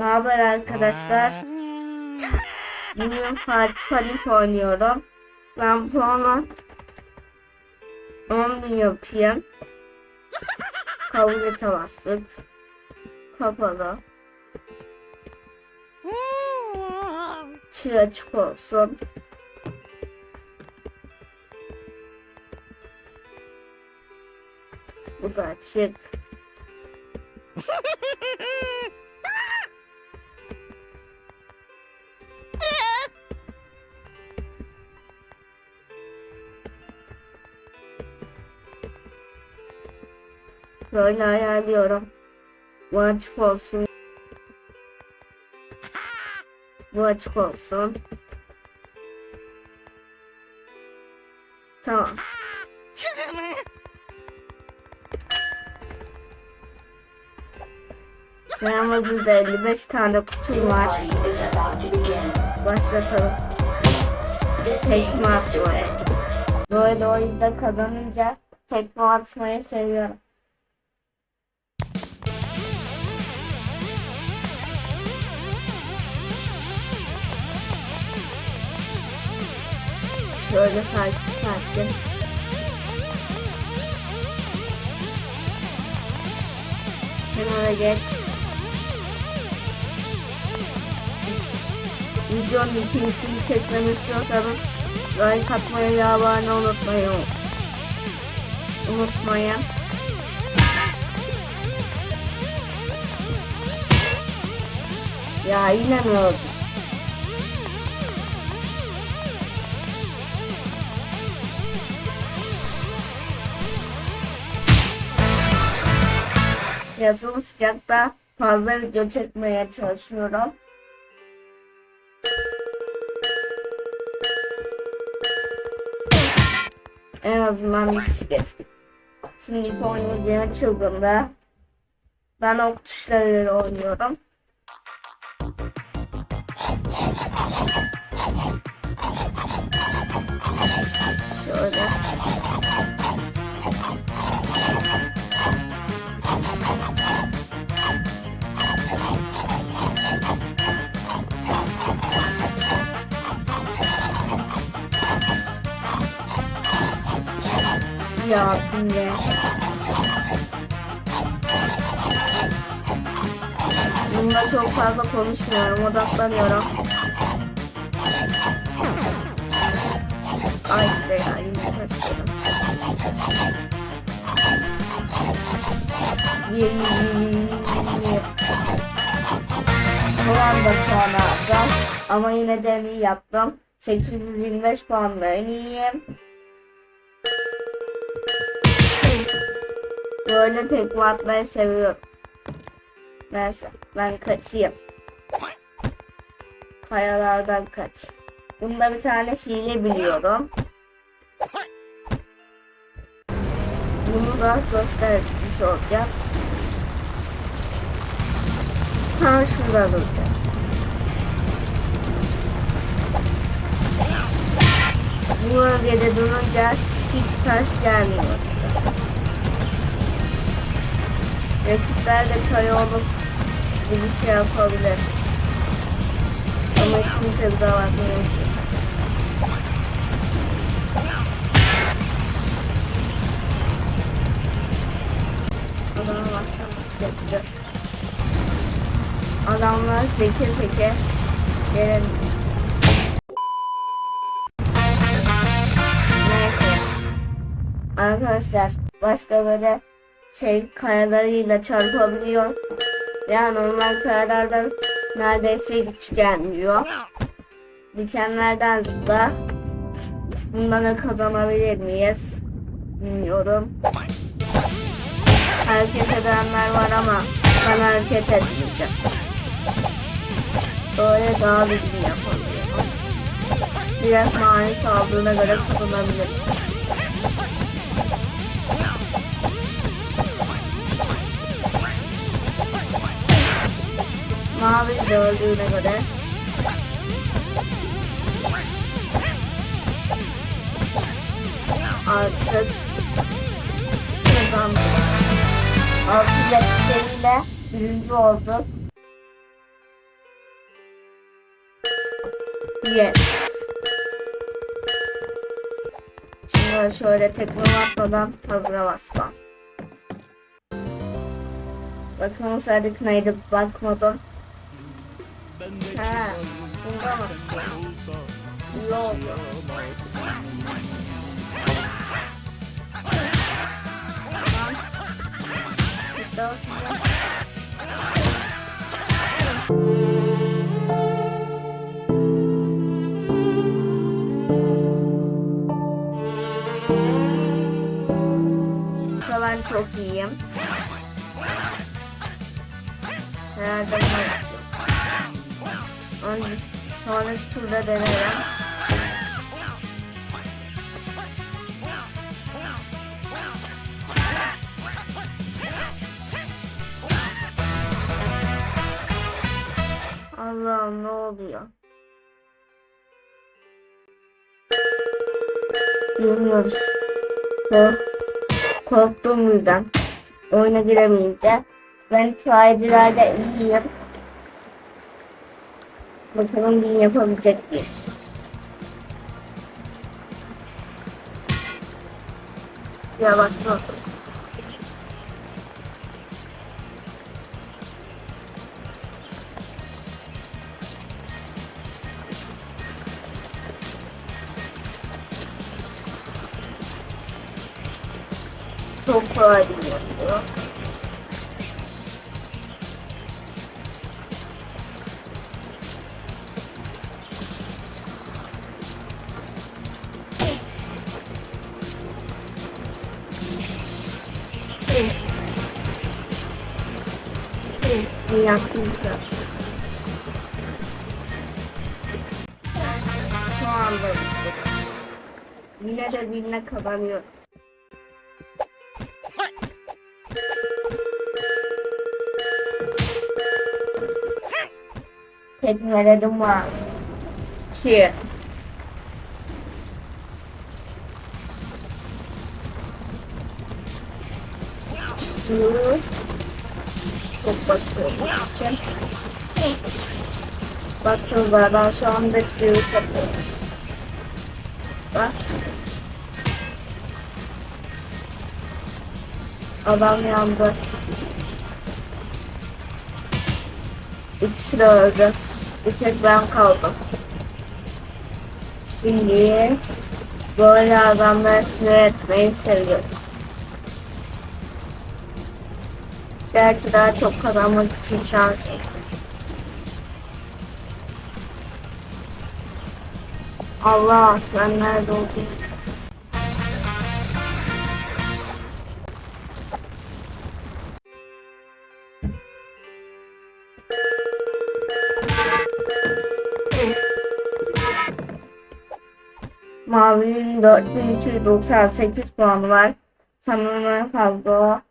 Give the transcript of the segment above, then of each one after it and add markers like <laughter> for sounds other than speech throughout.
Ne haber arkadaşlar? Bugün Fatih Panik oynuyorum. Ben puanı 10 bin yapayım. Kabul ete. Kapalı. Çiğ açık olsun. Bu da açık. <laughs> Böyle ayarlıyorum. Bu açık olsun. Bu açık olsun. Tamam. Benim burada 55 tane kutum var. Başlatalım. Tekme stupid. Böyle oyunda kazanınca tekme atmayı seviyorum. Şöyle sakin sakin. Kenara geç. Videonun ikincisini çekmemi istiyorsanız like atmayı ve abone unutmayın. Unutmayın. Ya yine mi oldu? Yazılı sıcakta fazla video çekmeye çalışıyorum. En azından bir kişi geçtik. Şimdiki oynayacağım çılgında. Ben ok tuşlarıyla oynuyorum. Şöyle. Ya. Bunda çok fazla konuşmuyorum, odaklanıyorum. Ay işte ya, yine kaçırdım. Şu anda puan aldım. Ama yine de iyi yaptım. 825 puanla en iyiyim. Böyle tekme atmayı seviyorum. Neyse ben kaçayım. Kayalardan kaç. Bunda bir tane hile biliyorum. Bunu da göstermiş olacağım. Tam şurada duracak. Bu bölgede durunca hiç taş gelmiyor. Rakipler de kaya olup bir şey yapabilir. Ama hiç kimse daha bakmıyor ki. Adama baksana. Adamlar zeki peki. Gelin. Neyse. Arkadaşlar başkaları şey kayalarıyla çarpabiliyor. Yani normal kayalardan neredeyse hiç gelmiyor. Dikenlerden da kazanabilir miyiz? Bilmiyorum. Hareket edenler var ama ben hareket etmeyeceğim. Böyle daha düzgün yapabiliyorum. Biraz mani saldığına göre kazanabiliriz. Mavi de öldüğüne göre artık kazandık. 6 dakikayla birinci olduk. Yes. Şimdi şöyle tekme atmadan hazıra basmam. Bakın olsaydık neydi bakmadan. He, bunda mı? İyi oldu. Tamam. Şimdi olsun. Yoksa ben çok iyiyim. Herhalde Önce sonraki turda denerim. Allah'ım ne oluyor? Bilmiyoruz. Kork korktum birden. Oyuna giremeyince. Ben itfaiyecilerde iyiyim. Bakalım bin yapabilecek miyim? Ya bak bak. Yapmayacağım. Şu anda. Yine de birine kazanıyorum. Tekmeledim var. Çiğ. Şu. Çok basit olduğu için. Ben şu anda çiğ yapıyorum. Bak. Adam yandı. İkisi de öldü. Bir tek ben kaldım. Şimdi böyle adamları sinir etmeyi seviyorum. Gerçi daha çok kazanmak için şansım. Allah ben nerede oldum? Mavi'nin 4298 puanı var. Sanırım en fazla.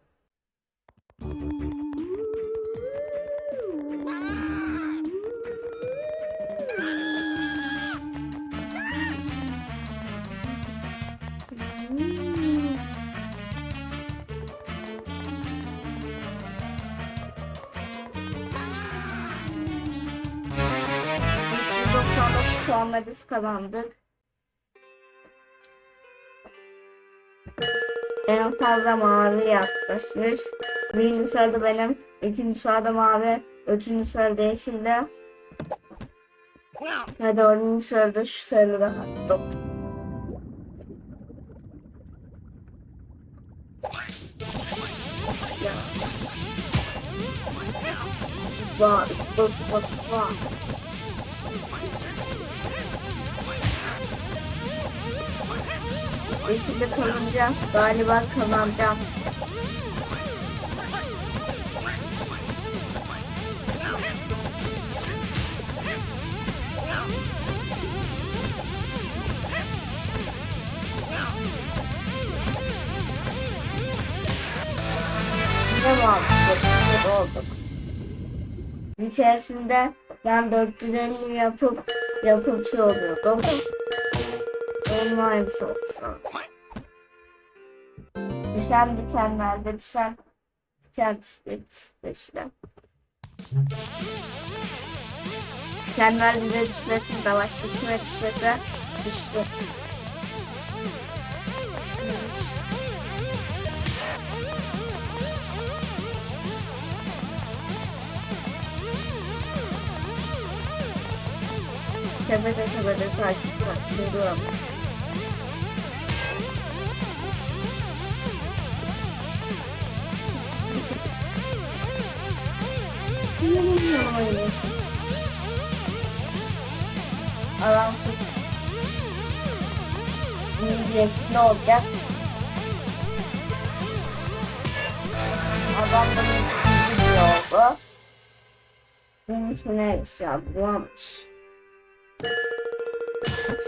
Biz kazandık. En fazla mavi yaklaşmış. Birinci sırada benim, ikinci sırada mavi, üçüncü sırada yeşilde. Ve dördüncü sırada şu sarıda hatta. Ya. Var, bas bas Yeşilde kalınca galiba kazanacağım. Ne olduk? Bir keresinde ben 450 yapıp yapıp şey oluyordum. Oldu sonra. Düşen dikenlerde düşen diken düştü işte. İskender bize düşmesin de başka kime düşmese düştü. Tepede tepede takip var. Görüyorum. Adam tut. Diyecek ne olacak? Adam da bir oldu. Bunun ismi neymiş ya? Bulamamış.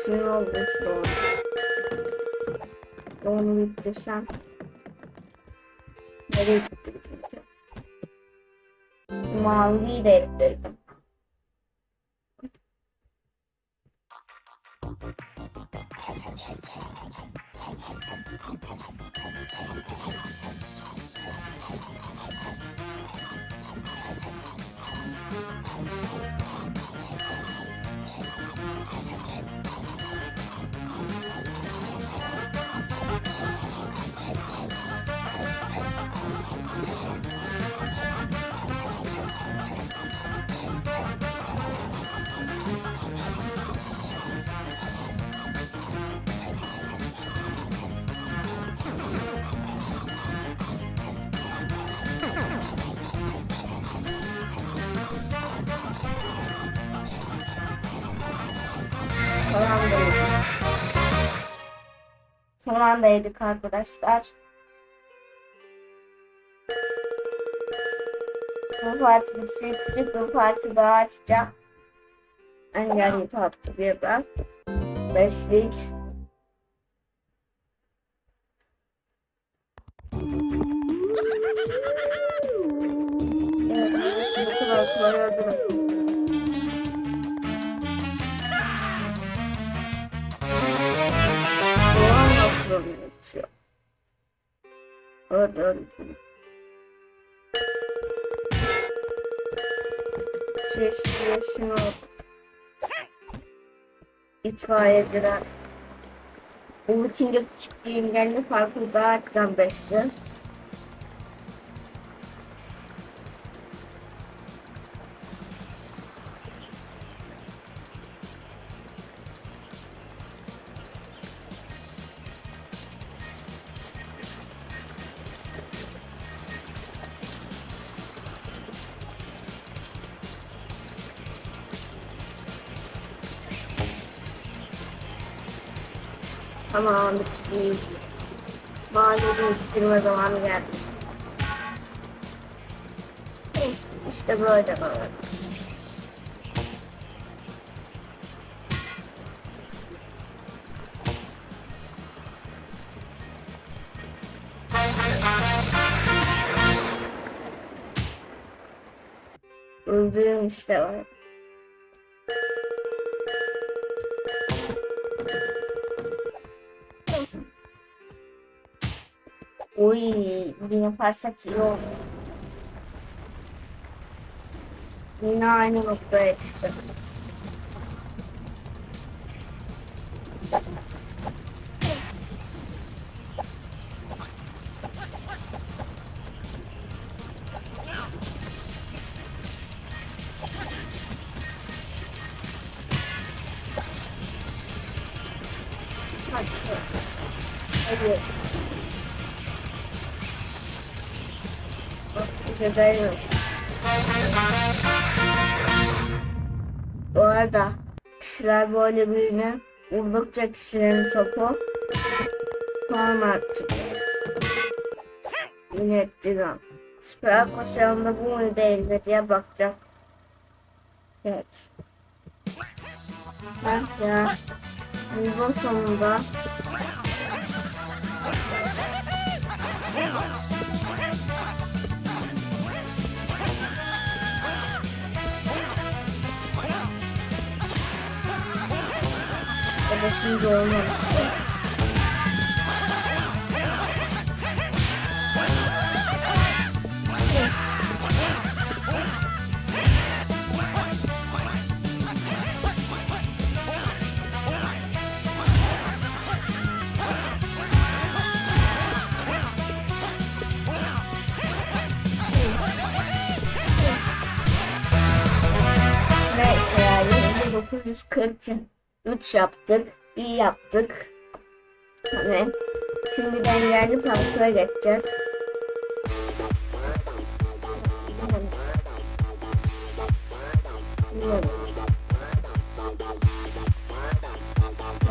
Şey oldu işte o. Onu bitirsem. Nereye gitti bitince? Maviyi de Son anda yedik arkadaşlar. Bu parti küçük bir parti daha açacağım. Engel tatlı ya da beşlik. Evet öyle. Çeşitli yaşım İtfaiyeciler. Bu bitince küçük bir engelli farkı daha Tamam bitiriyiz. Mahallede bitirme zamanı geldi. İşte böyle böyle. Öldüğüm işte var. Oy, bir yaparsak iyi olur. Yine aynı noktaya çıktı. Hadi. Bak dayanıyormuş. Bu arada kişiler böyle birine vurdukça kişilerin topu parmak çıkıyor. Yine ettiren. Süper koşalında bu muydu elde diye bakacak. Evet. Heh ya. Yılın sonunda başında olmamıştı. Neyse ya 2940 3 yaptık. iyi yaptık. Tamam. Şimdi ben yerli parkura geçeceğiz.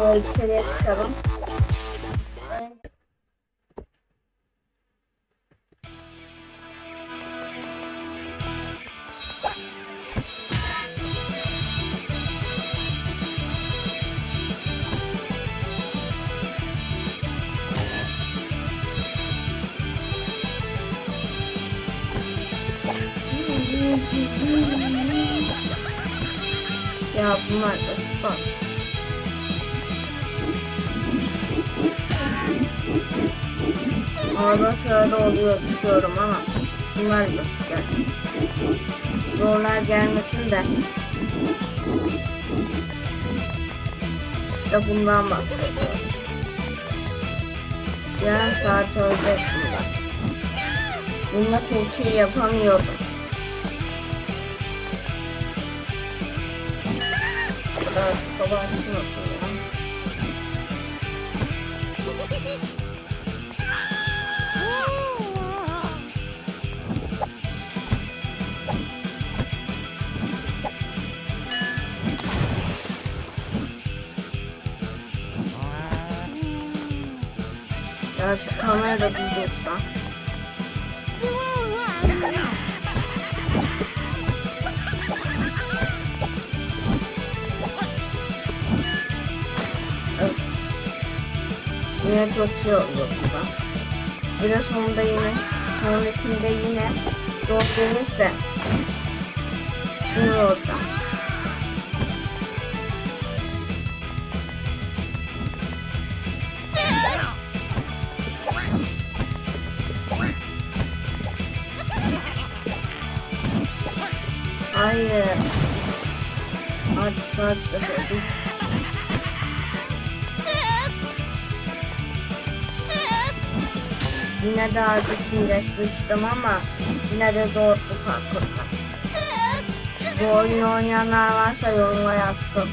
O içeriye çıkalım. Ya bunlar basit bak. Arada sırada oluyor düşüyorum ama bunlar basit yani. Zorlar gelmesin de. İşte bundan bahsediyorum. Yarım saat ölecek bunlar. Bununla çok iyi yapamıyordum. Kadar kabartmasın ya. Şu kamera da usta. Yine çok şey oldu burada. Biraz sonunda yine sonrakinde yine zor gelirse şunu orada. Hayır. Artık saat de oldu. Yine daha geçmiştim ama yine de zor bu parkurda. Bu oyunu oynayanlar varsa yoruma yazsın.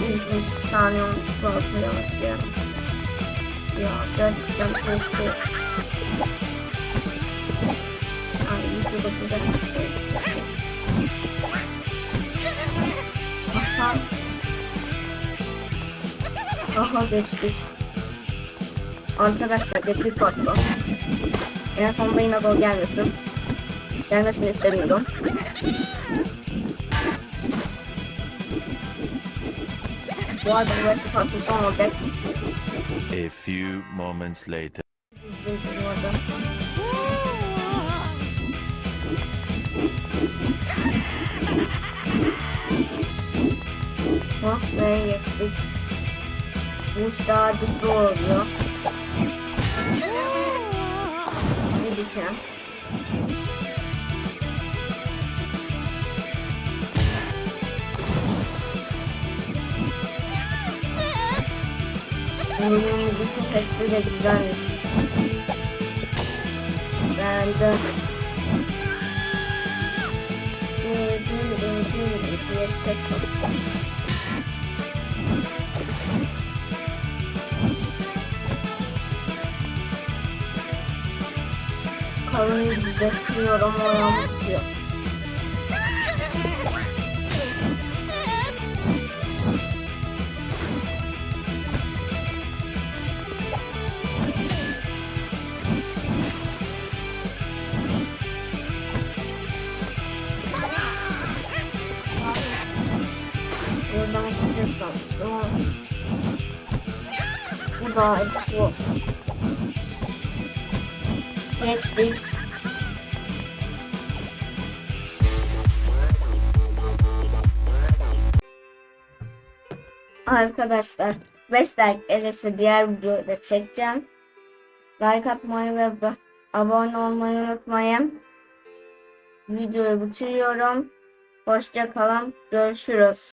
İlginç saniye olmuş parkur yansıyalım. Ya gerçekten zor. Ay videoda güzel bir şey. Aha. Aha geçtik. Arkadaşlar geçtik patron. En sonunda yine zor gelmesin. Gelmesini istemiyorum. Bu arada bu parkur son olacak. A few moments later. Bak ben oluyor. Şimdi diyeceğim. Oyunun bu efekti de güzelmiş. Beğendim. diye ses yok. Karıyı düzleştiriyorum daha zor. Geçtik. Arkadaşlar 5 like gelirse diğer videoyu da çekeceğim. Like atmayı ve abone olmayı unutmayın. Videoyu bitiriyorum. Hoşça kalın. Görüşürüz.